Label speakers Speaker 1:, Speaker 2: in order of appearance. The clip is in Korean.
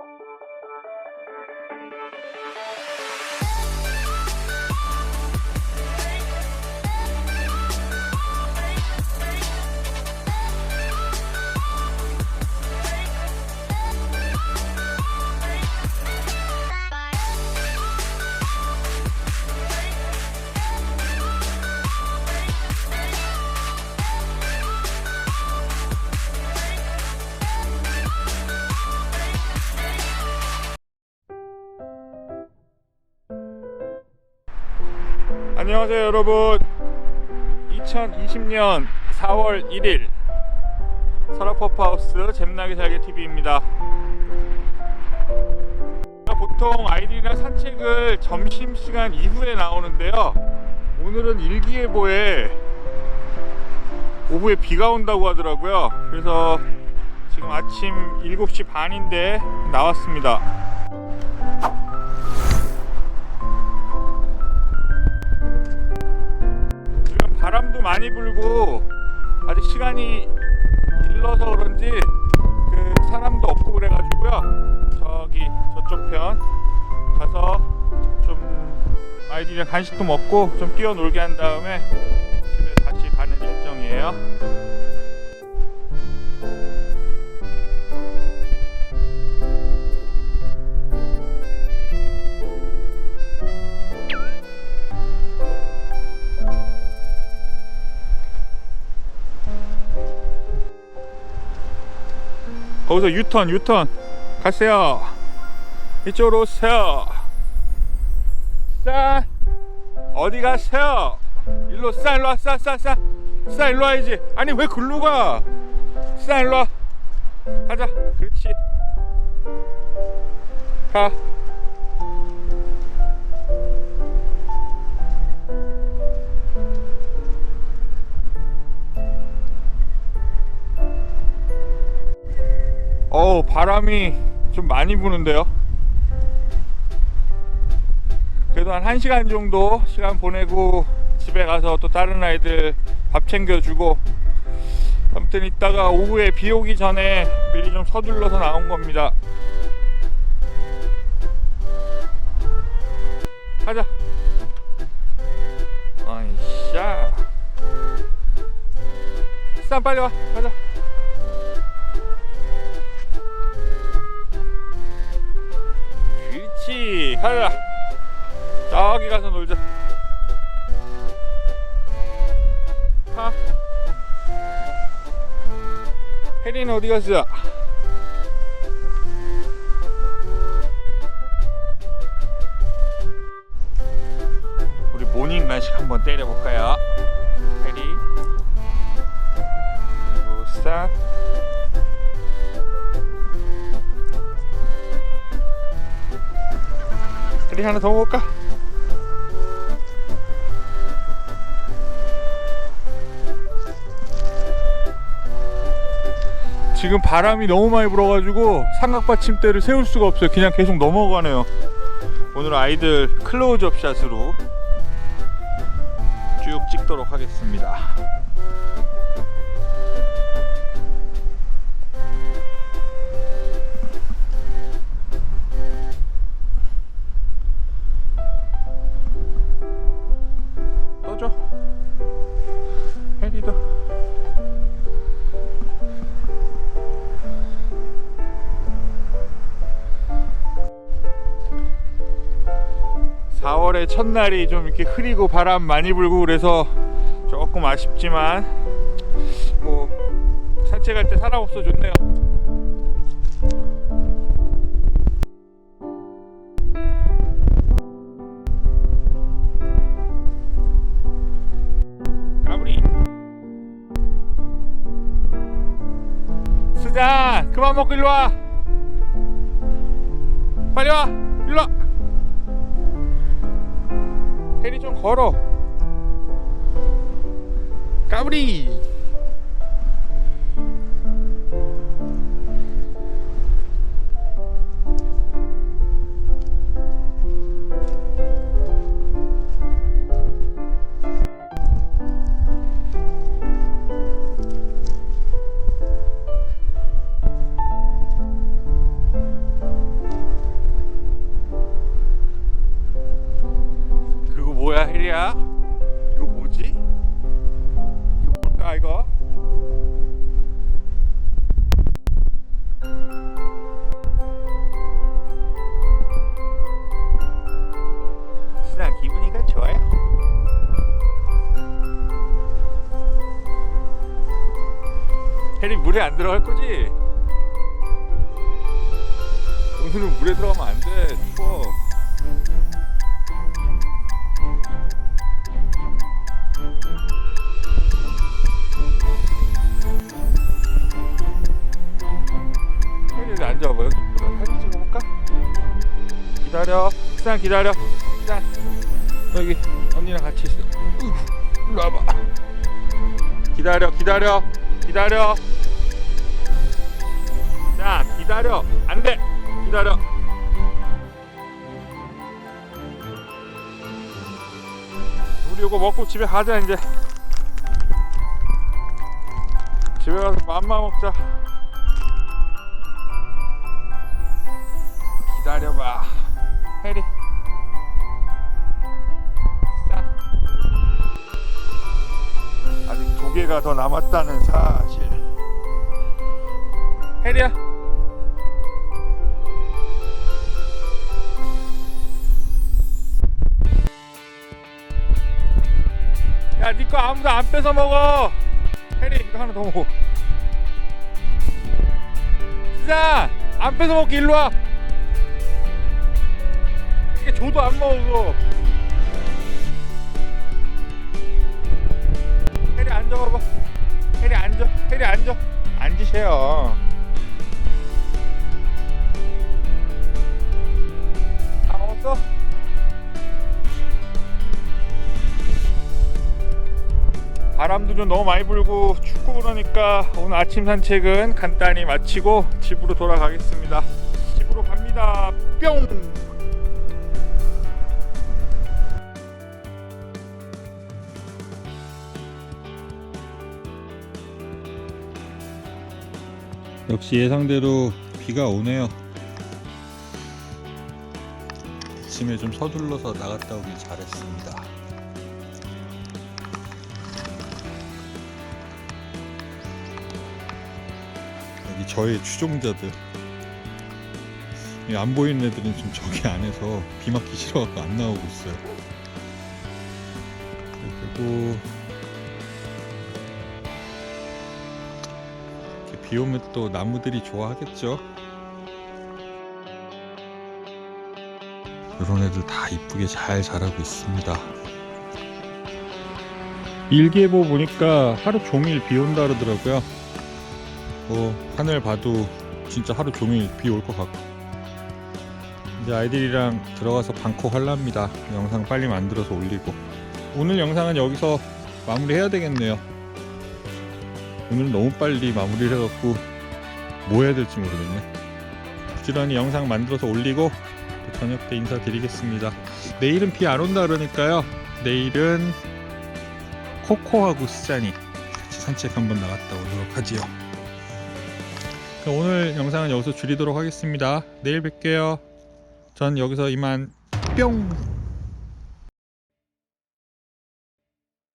Speaker 1: you 안녕하세요 여러분. 2020년 4월 1일 설악퍼프하우스 잼나게 살게 TV입니다. 보통 아이들이랑 산책을 점심시간 이후에 나오는데요. 오늘은 일기예보에 오후에 비가 온다고 하더라고요. 그래서 지금 아침 7시 반인데 나왔습니다 많이 불고 아직 시간이 일러서 그런지 그 사람도 없고 그래가지고요. 저기 저쪽 편 가서 좀 아이들이랑 간식도 먹고 좀 뛰어놀게 한 다음에 집에 다시 가는 일정이에요 거기서 유턴 유턴. 가세요. 이쪽으로 오세요. 쌀. 어디 가세요? 일로 싸 일로 와싸싸싸싸 일로 와야지. 아니 왜 글로 가싸 일로 와. 가자. 그렇지. 가 어우 바람이 좀 많이 부는데요? 그래도 한 1시간 정도 시간 보내고 집에 가서 또 다른 아이들 밥 챙겨주고 아무튼 이따가 오후에 비 오기 전에 미리 좀 서둘러서 나온 겁니다. 가자. 아이샤 쌈 빨리 와. 가자 가자 저기 가서 놀자 가 혜리는 어디 갔어? 우리 모닝 간식 한번 때려볼까요? 혜리 하나 더 먹을까? 지금 바람이 너무 많이 불어가지고 삼각받침대를 세울 수가 없어요. 그냥 계속 넘어가네요. 오늘 아이들 클로즈업 샷으로 쭉 찍도록 하겠습니다. 첫날이 좀 이렇게 흐리고 바람 많이 불고 그래서 조금 아쉽지만 뭐 산책할 때 사람 없어 좋네요. 까불이 수잔 그만 먹고 일로 와. 빨리 와 일로 와 혜리 좀 걸어. 까불이 물에 안 들어갈 거지? 오늘은 물에 들어가면 안 돼. 추워. 여기 사진 찍어볼까? 기다려. 쌍 기다려. 쌍. 여기 언니랑 같이 있어. 으, 일로 와봐. 기다려, 기다려, 기다려. 자, 기다려. 안 돼. 기다려. 우리 이거 먹고 집에 가자 이제. 집에 가서 맘마 먹자. 기다려봐. 해리. 자. 아직 두 개가 더 남았다는 사실. 해리야. 야, 니거 아무도 안 뺏어 먹어. 해리, 이거 하나 더 먹어. 수자, 안 뺏어 먹게 일로 와. 이게 줘도 안 먹어. 해리 앉아봐봐. 해리 앉아. 해리 앉아. 앉으세요. 바람도 좀 너무 많이 불고 춥고 그러니까 오늘 아침 산책은 간단히 마치고 집으로 돌아가겠습니다. 집으로 갑니다. 뿅! 역시 예상대로 비가 오네요. 아침에 좀 서둘러서 나갔다 오길 잘했습니다. 여기 저의 추종자들. 이 안 보이는 애들은 지금 저기 안에서 비 맞기 싫어갖고 안 나오고 있어요. 그리고 이렇게 비 오면 또 나무들이 좋아하겠죠. 이런 애들 다 이쁘게 잘 자라고 있습니다. 일기예보 보니까 하루 종일 비 온다 그러더라고요. 뭐 하늘 봐도 진짜 하루 종일 비 올 것 같고. 이제 아이들이랑 들어가서 방콕 할랍니다. 영상 빨리 만들어서 올리고. 오늘 영상은 여기서 마무리해야 되겠네요. 오늘 너무 빨리 마무리를 해갖고 뭐 해야 될지 모르겠네. 부지런히 영상 만들어서 올리고 또 저녁 때 인사드리겠습니다. 내일은 비 안 온다 그러니까요. 내일은 코코하고 스자니 같이 산책 한번 나갔다 오도록 하지요. 오늘 영상은 여기서 줄이도록 하겠습니다. 내일 뵐게요. 전 여기서 이만 뿅!